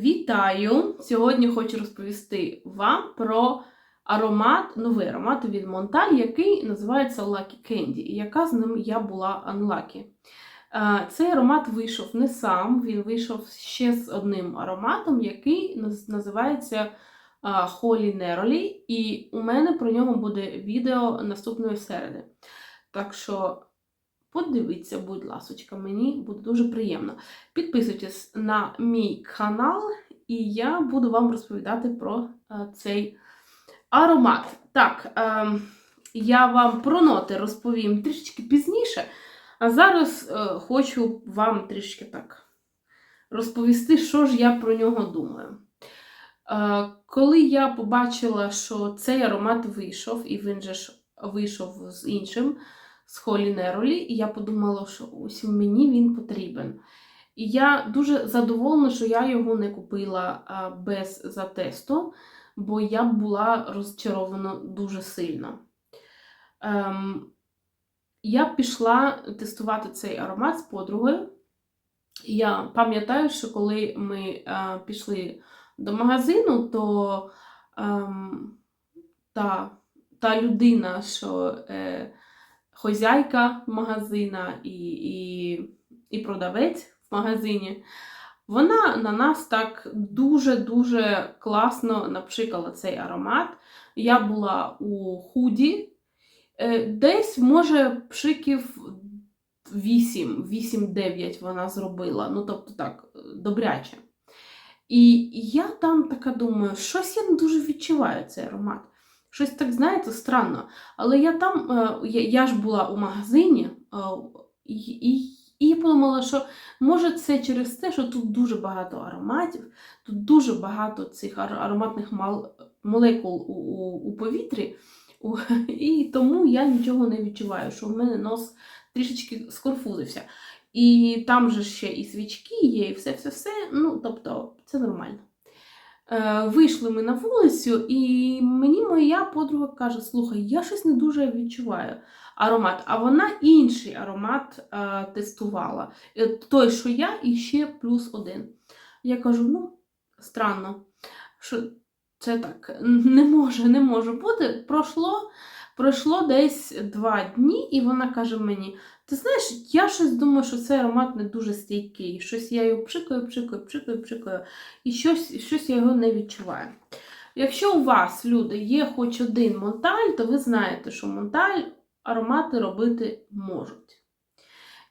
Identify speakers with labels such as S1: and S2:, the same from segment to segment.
S1: Вітаю! Сьогодні хочу розповісти вам про аромат, новий аромат від Монталь, який називається Lucky Candy, і яка з ним я була unlucky. Е, Цей аромат вийшов не сам, він вийшов ще з одним ароматом, який називається е, Holy Neroli, і у мене про нього буде відео наступної середи. Так що подивіться, будь ласочка, мені буде дуже приємно. Підписуйтесь на мій канал, і я буду вам розповідати про е, цей аромат. Так, е, я вам про ноти розповім трішечки пізніше, а зараз е, хочу вам трішки так розповісти, що ж я про нього думаю. Е, коли я побачила, що цей аромат вийшов, і він же ж вийшов з іншим, з Холі Неролі, і я подумала, що ось мені він потрібен. І я дуже задоволена, що я його не купила без затесту, бо я була розчарована дуже сильно. Ем, я пішла тестувати цей аромат з подругою. Я пам'ятаю, що коли ми е, пішли до магазину, то ем, та, та людина, що е, хозяйка магазина і, і, і продавець в магазині, вона на нас так дуже-дуже класно напшикала цей аромат. Я була у худі, е, десь, може, пшиків 8, 8-9 вона зробила. Ну, тобто так, добряче. І я там така думаю, щось я не дуже відчуваю цей аромат. Щось так, знаєте, странно. Але я там, е, я, ж була у магазині, е, і, і, подумала, що може це через те, що тут дуже багато ароматів, тут дуже багато цих ароматних молекул у, у, у повітрі, і тому я нічого не відчуваю, що в мене нос трішечки скорфузився. І там же ще і свічки є, і все-все-все. Ну, тобто, це нормально. Е, вийшли ми на вулицю, і мені моя подруга каже: слухай, я щось не дуже відчуваю аромат, а вона інший аромат е, тестувала. Е, Той, що я, і ще плюс один. Я кажу: ну, странно, що це так не може, не може бути. Пройшло, пройшло десь два дні, і вона каже мені: ти знаєш, я щось думаю, що цей аромат не дуже стійкий. Щось я його пшикаю, пшикаю, пшикаю, пшикаю, і щось, щось я його не відчуваю. Якщо у вас, люди, є хоч один монталь, то ви знаєте, що монталь аромати робити можуть.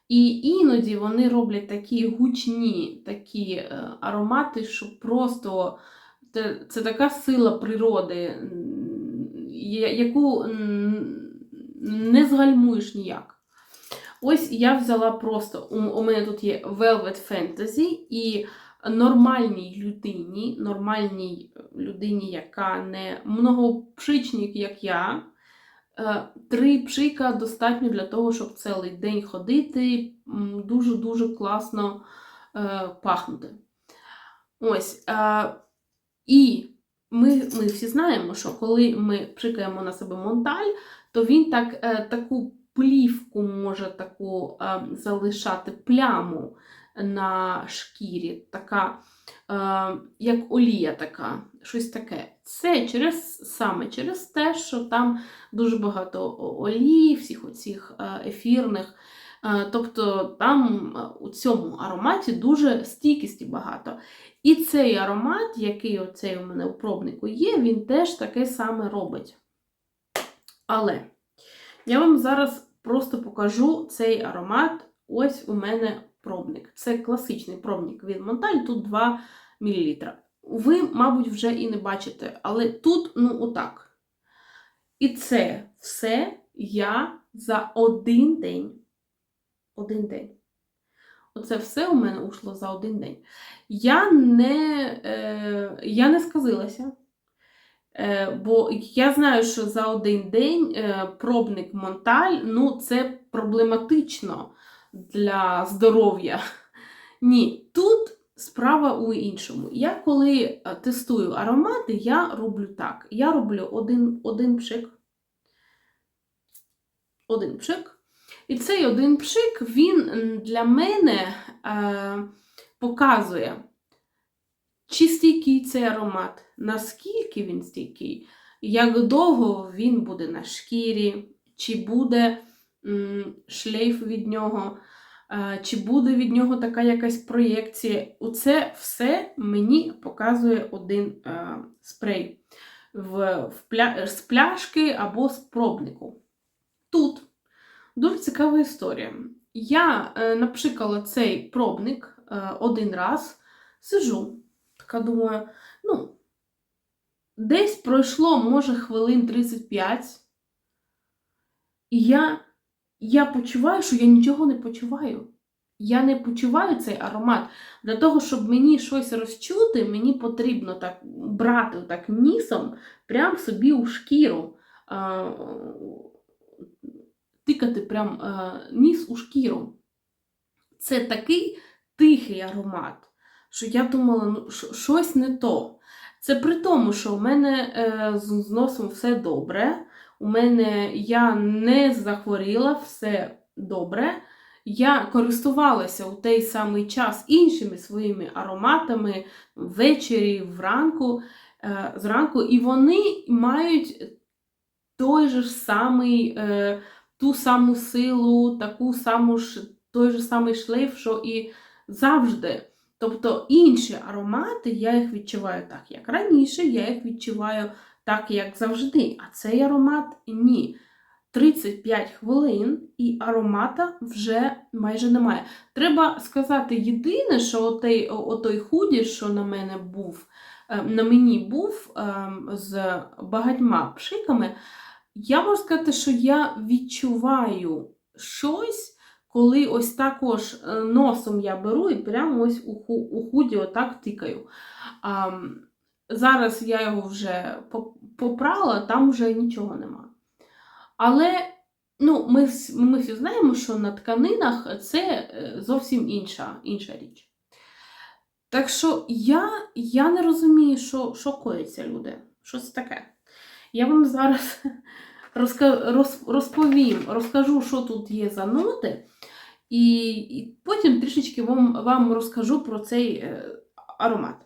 S1: І іноді вони роблять такі гучні такі е, аромати, що просто це, це така сила природи, яку не згальмуєш ніяк. Ось я взяла просто, у, мене тут є Velvet Fantasy, і нормальній людині, нормальній людині, яка не многопшичник, як я, е, три пшика достатньо для того, щоб цілий день ходити, дуже-дуже класно е, пахнути. Ось. Е, і ми, всі знаємо, що коли ми пшикаємо на себе монталь, то він так, е, таку плівку може таку е, залишати пляму на шкірі, така, е, як олія така, щось таке. Це через, саме через те, що там дуже багато олії, всіх оцих ефірних. Е, Тобто там е, у цьому ароматі дуже стійкості багато. І цей аромат, який оцей у мене у пробнику є, він теж таке саме робить. Але я вам зараз просто покажу цей аромат. Ось у мене пробник. Це класичний пробник від Монталь, тут 2 мл. Ви, мабуть, вже і не бачите, але тут, ну, отак. І це все я за один день. Один день. Оце все у мене ушло за один день. Я не, е, я не сказилася. Е, бо я знаю, що за один день е, пробник Монталь, ну, це проблематично для здоров'я. Ні, тут справа у іншому. Я коли е, тестую аромати, я роблю так. Я роблю один, один пшик. Один пшик. І цей один пшик, він для мене е, показує, чи стійкий цей аромат, наскільки він стійкий, як довго він буде на шкірі, чи буде м, шлейф від нього, е, чи буде від нього така якась проєкція. Оце все мені показує один е, спрей в, в пля, з пляшки або з пробнику. Тут дуже цікава історія. Я е, цей пробник е, один раз, сижу, така думаю, ну, десь пройшло, може, хвилин 35, і я, я почуваю, що я нічого не почуваю. Я не почуваю цей аромат. Для того, щоб мені щось розчути, мені потрібно так брати так нісом прям собі у шкіру. Тикати прям е, ніс у шкіру. Це такий тихий аромат, що я думала, ну, що- щось не то. Це при тому, що у мене е, з носом все добре. У мене я не захворіла, все добре. Я користувалася у той самий час іншими своїми ароматами ввечері, вранку, е, зранку, і вони мають той же самий, е, ту саму силу, таку саму ж, той же самий шлейф, що і завжди. Тобто інші аромати, я їх відчуваю так, як раніше, я їх відчуваю так, як завжди. А цей аромат ні. 35 хвилин і аромата вже майже немає. Треба сказати єдине, що отей, отой худі, що на мене був, е, на мені був ем, з багатьма пшиками, я можу сказати, що я відчуваю щось, коли ось також е, носом я беру і прямо ось у, ху- у худі отак тикаю. Ам, зараз я його вже попрала, там вже нічого нема. Але ну, ми, ми всі знаємо, що на тканинах це е, зовсім інша, інша річ. Так що я, я не розумію, що, що коїться, люди. Що це таке? Я вам зараз розповім, розкажу, що тут є за ноти, і, і потім трішечки вам, вам розкажу про цей е, аромат.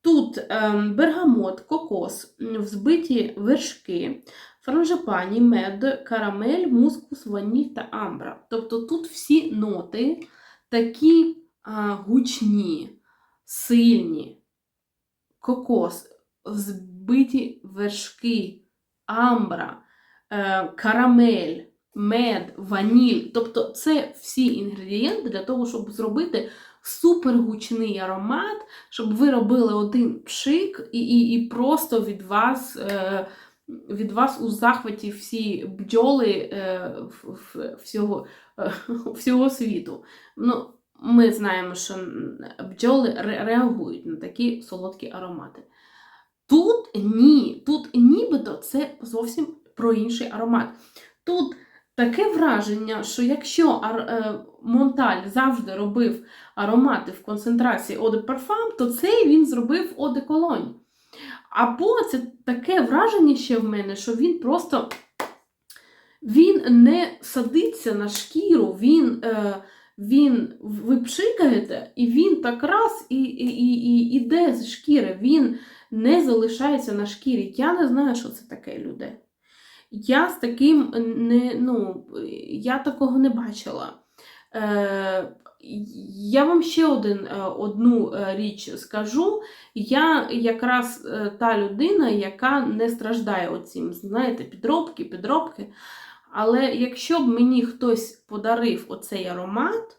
S1: Тут ем, бергамот, кокос, взбиті вершки, франжипані, мед, карамель, мускус, ваніль та амбра. Тобто тут всі ноти такі гучні, сильні. Кокос, взбиті вершки, амбра, е, карамель, мед, ваніль. Тобто це всі інгредієнти для того, щоб зробити супергучний аромат, щоб ви робили один пшик і, і, і просто від вас. Е, від вас у захваті всі бджоли е, всього, всього світу. Ну, ми знаємо, що бджоли реагують на такі солодкі аромати. Тут ні, тут нібито це зовсім про інший аромат. Тут таке враження, що якщо е, Монталь завжди робив аромати в концентрації Eau de Parfum, то цей він зробив Eau de Cologne. Або це таке враження ще в мене, що він просто він не садиться на шкіру, він, е, він ви пшикаєте, і він так раз і, і, і, і іде з шкіри, він не залишається на шкірі. Я не знаю, що це таке, люди. Я з таким не, ну, я такого не бачила. Е, я вам ще один, е, одну е, річ скажу. Я якраз е, та людина, яка не страждає оцім, знаєте, підробки, підробки. Але якщо б мені хтось подарив оцей аромат,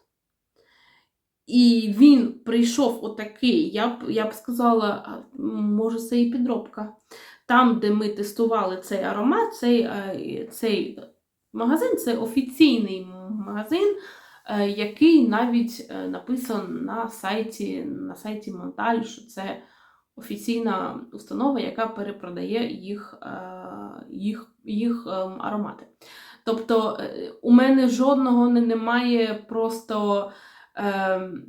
S1: і він прийшов отакий, я б, я б сказала, може, це і підробка. Там, де ми тестували цей аромат, цей, е, цей магазин це офіційний магазин, е, який навіть е, написан на сайті, на сайті Монталь, що це офіційна установа, яка перепродає їх, їх, їх ем, аромати. Тобто е, у мене жодного не, немає просто ем,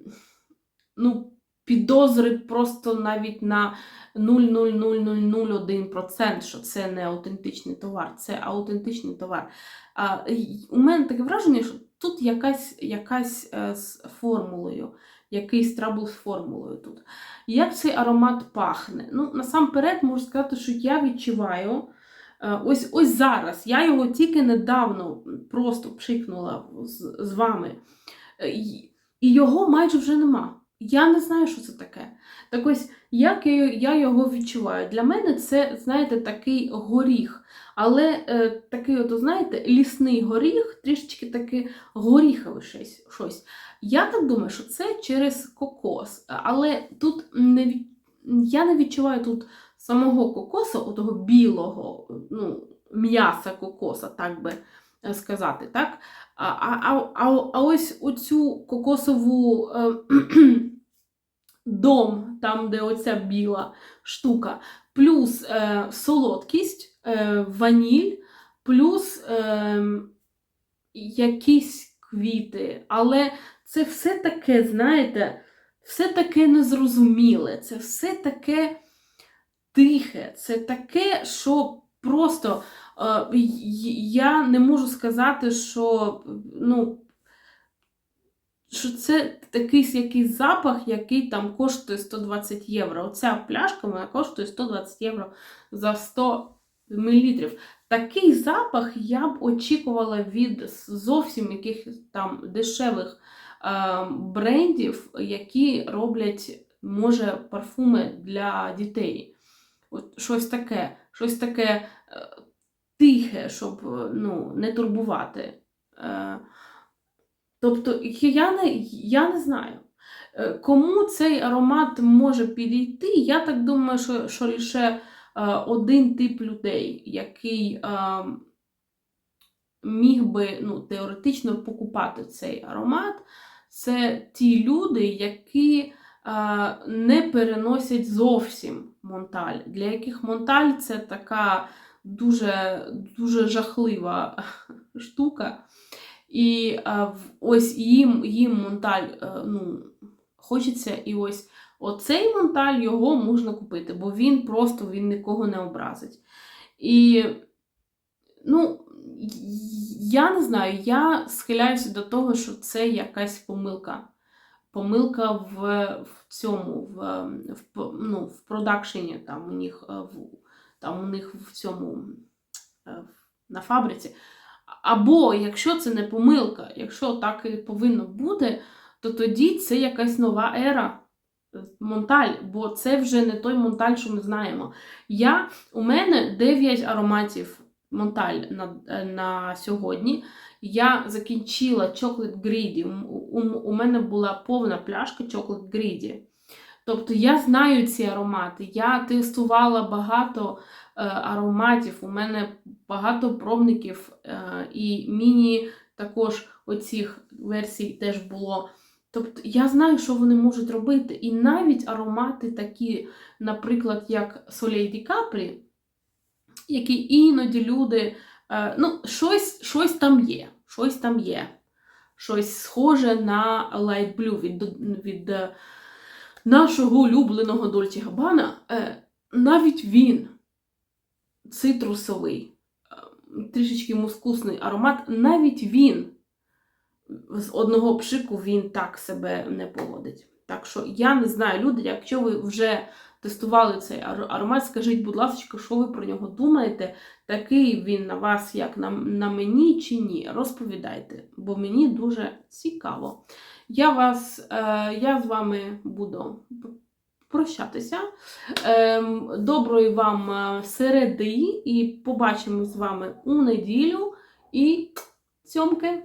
S1: ну, підозри просто навіть на 0,00001%, що це не аутентичний товар, це аутентичний товар. А, у мене таке враження, що тут якась, якась е, з формулою. якийсь трабл з формулою тут. Як цей аромат пахне? Ну, насамперед можу сказати, що я відчуваю. Е, Ось ось зараз. Я його тільки недавно просто пшикнула з, з вами. Е, І його майже вже нема. Я не знаю, що це таке. Так ось, як я, я його відчуваю? Для мене це, знаєте, такий горіх. Але е, такий, от, знаєте, лісний горіх, трішечки таки горіхове щось. щось. Я так думаю, що це через кокос. Але тут не я не відчуваю тут самого кокоса, отого білого ну, м'яса кокоса, так би е, сказати. так? А, а, а, а ось оцю кокосову е, дом, там, де оця біла штука, плюс е, солодкість, е, ваніль, плюс е, якісь квіти. Але це все таке, знаєте, все таке незрозуміле, це все таке тихе, це таке, що просто е, я не можу сказати, що ну, що це такий якийсь запах, який там коштує 120 євро. Оця пляшка вона коштує 120 євро за 100 мл. Такий запах я б очікувала від зовсім якихось там дешевих е, брендів, які роблять, може, парфуми для дітей. От щось таке, щось таке е, тихе, щоб е, ну, не турбувати. Е, тобто, я не, я не знаю. Кому цей аромат може підійти, я так думаю, що, що лише один тип людей, який міг би ну, теоретично покупати цей аромат, це ті люди, які не переносять зовсім монталь, для яких монталь це така дуже, дуже жахлива штука. І е, ось їм, їм монталь е, ну, хочеться, і ось оцей монталь його можна купити, бо він просто він нікого не образить. І ну, я не знаю, я схиляюся до того, що це якась помилка. Помилка в, в цьому, в, в, ну, в продакшені, там у них, е, в, там у них в цьому е, на фабриці. Або якщо це не помилка, якщо так і повинно бути, то тоді це якась нова ера е, монталь, бо це вже не той монталь, що ми знаємо. Я, у мене 9 ароматів монталь на, на сьогодні. Я закінчила Chocolate Greedy. У, у, мене була повна пляшка Chocolate Greedy. Тобто я знаю ці аромати. Я тестувала багато е, ароматів. У мене багато пробників е, і міні також оцих версій теж було. Тобто я знаю, що вони можуть робити. І навіть аромати такі, наприклад, як Soleil di Capri, які іноді люди, е, ну, щось, щось там є, щось там є. Щось схоже на Light Blue від, від е, нашого улюбленого Дольче Габана. Навіть він цитрусовий, е, трішечки мускусний аромат, навіть він з одного пшику він так себе не поводить. Так що я не знаю, люди, якщо ви вже тестували цей аромат, скажіть, будь ласка, що ви про нього думаєте? Такий він на вас, як на, на мені, чи ні? Розповідайте, бо мені дуже цікаво. Я вас, е, я з вами буду прощатися. Ем, доброї вам е, середи і побачимо з вами у неділю. І цьомки!